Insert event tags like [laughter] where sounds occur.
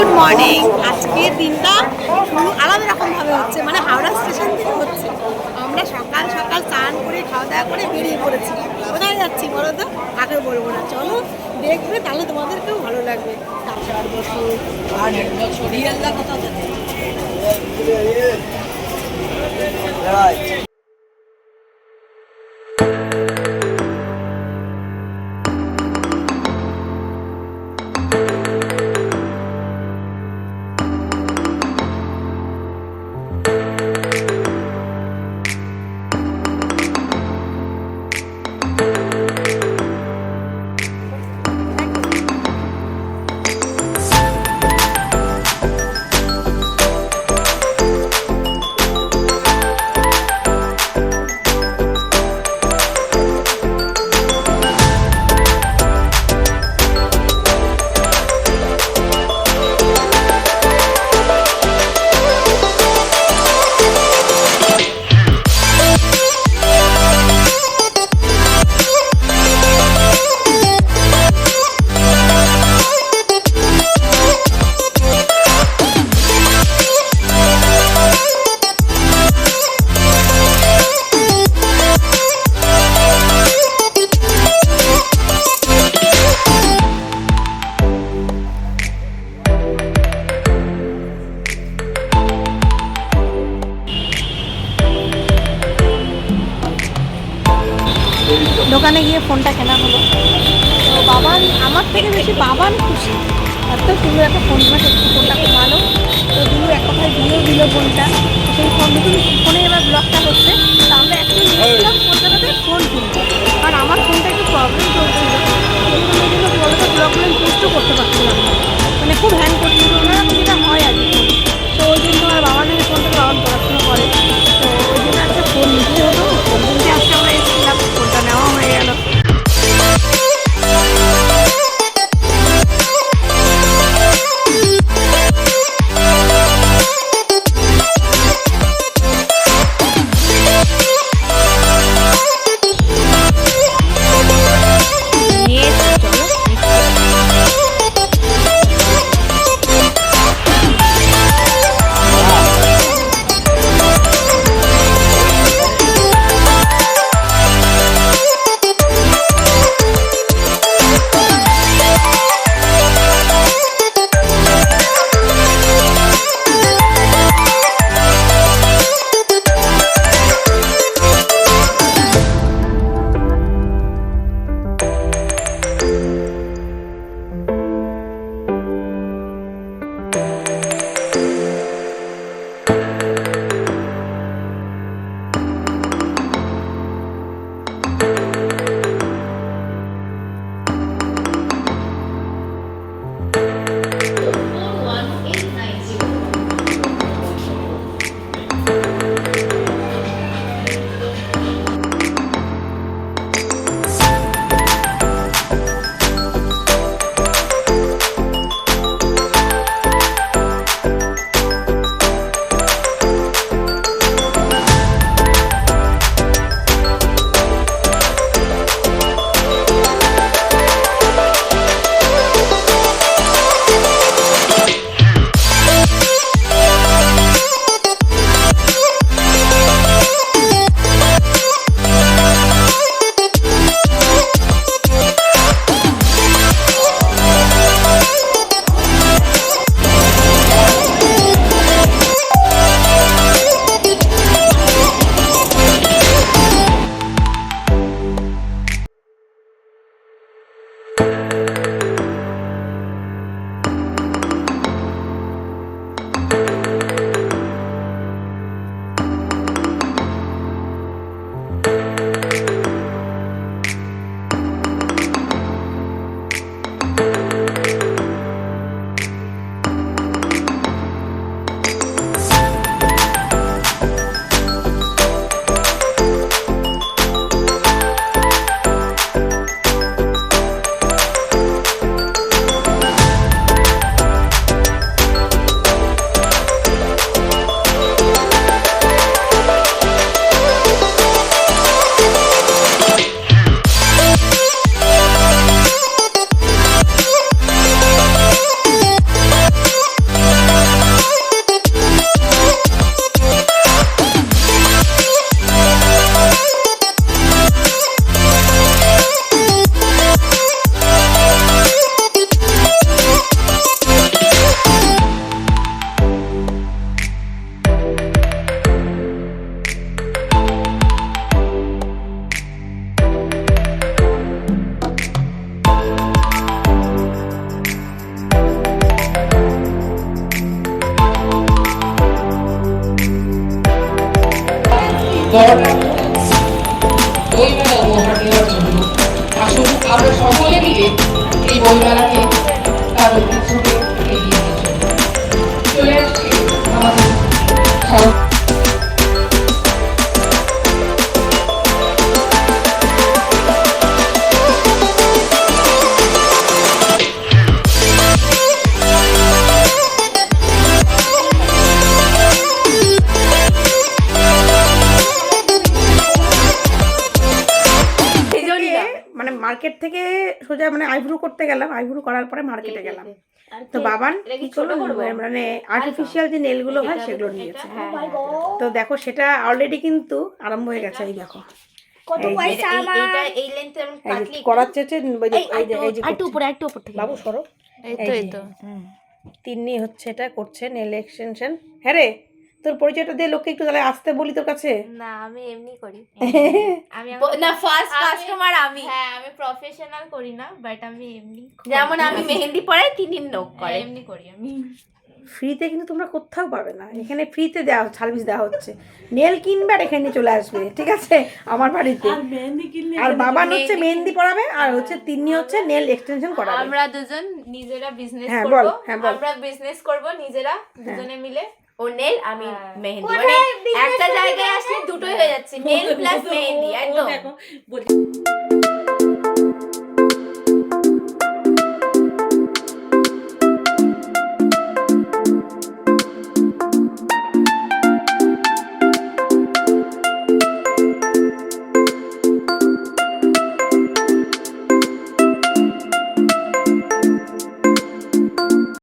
Good morning. আজকের দিনটা শুরু আলাদা রকমভাবে হচ্ছে মানে হাওড়া স্টেশন থেকে হচ্ছে। আমরা সকাল সকাল চান করে, খাওয়া দাওয়া করে বেরিয়ে পড়েছি। কোথায় যাচ্ছি বলো তো? আগে বলব না। চলো, দেখবে তাহলে তোমাদেরকেও ভালো লাগবে। দোকানে গিয়ে ফোনটা কেনা হলো। তো বাবান, আমার থেকে বেশি বাবান খুশি। এত সুন্দর একটা ফোন কিনা সত্যি ফোনটা খুব ভালো তো দিলু এক কথায় দিয়েও দিল ফোনটা। সেই ফোন দুটো ফোনে এবার ব্লগটা হচ্ছে। তো আমরা অ্যাকচুয়ালি নিয়েছিলাম কলকাতাতে ফোন কিনবো কারণ আমার ফোনটা একটু প্রবলেম চলছিল। সেই জন্য ব্লগগুলো পোস্টও করতে পারছিলাম মানে খুব হ্যাং করছিল। বইমেলা উপহার দেওয়ার জন্য আসুন আমরা সকলে মিলে এই বইমেলাকে তার উৎসবে মার্কেট থেকে সোজা মানে আইব্রু করতে গেলাম আইব্রু করার পরে মার্কেটে গেলাম। তো বাবান কি করল? মানে আর্টিফিশিয়াল যে নেলগুলো হয় সেগুলো নিয়েছে। তো দেখো সেটা অলরেডি কিন্তু আরম্ভ হয়ে গেছে এই দেখো। করার চেয়েছে বাবু সরো। এই তো এই তো তিন্নি হচ্ছে এটা করছে নেল এক্সটেনশন হ্যাঁ রে? তোর পরিচয়টা দিয়ে লোককে একটু তাহলে আসতে বলি তোর কাছে? না আমি এমনি করি। [laughs] আমি না ফার্স্ট কাস্টমার আমি হ্যাঁ আমি প্রফেশনাল করি না বাট আমি এমনি যেমন আমি মেহেন্দি পরাই তিনি নখ হ্যাঁ, করে এমনি করি আমি। ফ্রিতে কিন্তু তোমরা কোথাও পাবে না। এখানে ফ্রিতে দেওয়া সার্ভিস দেওয়া হচ্ছে। নেল কিনবে আর এখানে চলে আসবে ঠিক আছে? আমার বাড়িতে। আর বাবা হচ্ছে মেহেন্দি পড়াবে আর হচ্ছে তিনি হচ্ছে নেল এক্সটেনশন করাবে। আমরা দুজন নিজেরা বিজনেস হ্যাঁ, করব। হ্যাঁ, বল। আমরা বিজনেস করব নিজেরা দুজনে মিলে। ও নেল আমি। মেহেন্দি। মানে একটা জায়গায় আসলে দুটোই হয়ে যাচ্ছে নেল প্লাস [laughs] মেহেন্দি একদম।